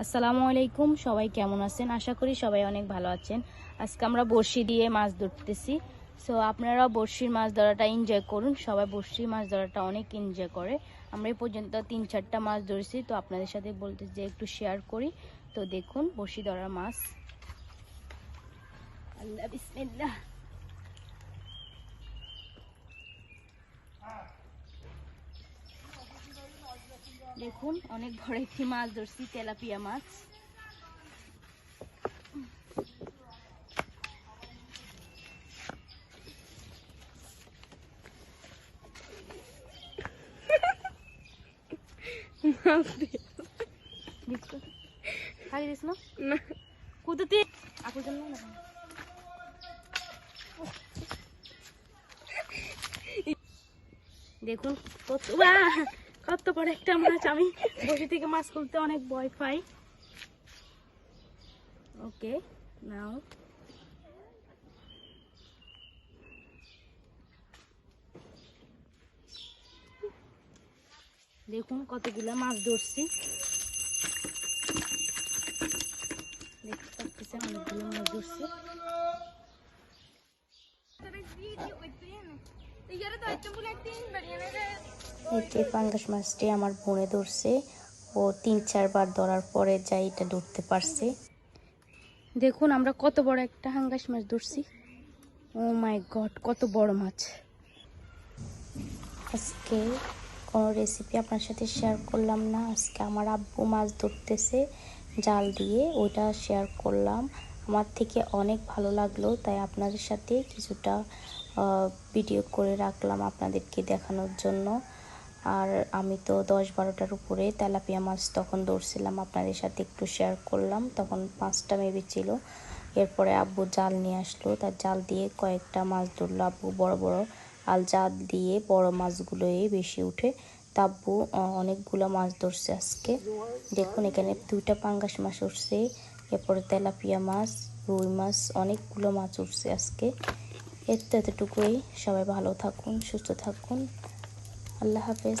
আসসালামু আলাইকুম, সবাই কেমন আছেন? আশা করি সবাই অনেক ভালো আছেন। আজকে আমরা বড়শি দিয়ে মাছ ধরতেছি। সো আপনারা বড়শির মাছ ধরাটা এনজয় করুন। সবাই বড়শির মাছ ধরাটা অনেক এনজয় করে। আমরা এই পর্যন্ত তিন চারটা মাছ ধরেছি। তো আপনাদের সাথে বলতে যে একটু শেয়ার করি। তো দেখুন, বড়শি ধরার মাছ। আল্লাহ, বিসমিল্লাহ। দেখুন অনেক বড় একটি মাছ ধরছি তেলাপিয়া মাছ। দেখছ খাই দিস না? না। কুদতে আপুর জন্য না। দেখুন কত! একটা মাছ? আমি বসে থেকে মাছ খুলতে অনেক ভয় পাই। ওকে, নাও। দেখুন কতগুলো মাছ ধরছি। দেখতে পাচ্ছেন অনেকগুলো মাছ ধরছি। যে পাঙ্গাস মাছটি আমার বোনে ধরছে। ও তিন, চারবার ধরার পরে যাই এটা ধরতে পারছে। দেখুন, আমরা কত বড় একটা হাঙ্গাস মাছ ধরছি। ও মাই গড, কত বড় মাছ। আজকে কোনো রেসিপি আপনার সাথে শেয়ার করলাম না। আজকে আমার আব্বু মাছ ধরতেছে জাল দিয়ে ওটা শেয়ার করলাম। আমার থেকে অনেক ভালো লাগল, তাই আপনাদের সাথে কিছুটা ভিডিও করে রাখলাম আপনাদেরকে দেখানোর জন্য। আর আমি তো দশ বারোটার উপরে তেলাপিয়া মাছ তখন ধরছিলাম, আপনাদের সাথে একটু শেয়ার করলাম, তখন পাঁচটা মেবি ছিল। এরপরে আব্বু জাল নিয়ে আসলো, তার জাল দিয়ে কয়েকটা মাছ ধরলো। আব্বু বড় বড় আল জাল দিয়ে বড় মাছগুলোই বেশি উঠে, তা আব্বু অনেকগুলো মাছ ধরছে আজকে। দেখুন, এখানে দুইটা পাঙ্গাস মাছ উঠছে, এরপরে তেলাপিয়া মাছ, রুই মাছ, অনেকগুলো মাছ উঠছে আজকে। এর তো এতটুকুই। সবাই ভালো থাকুন, সুস্থ থাকুন। আল্লাহ হাফেজ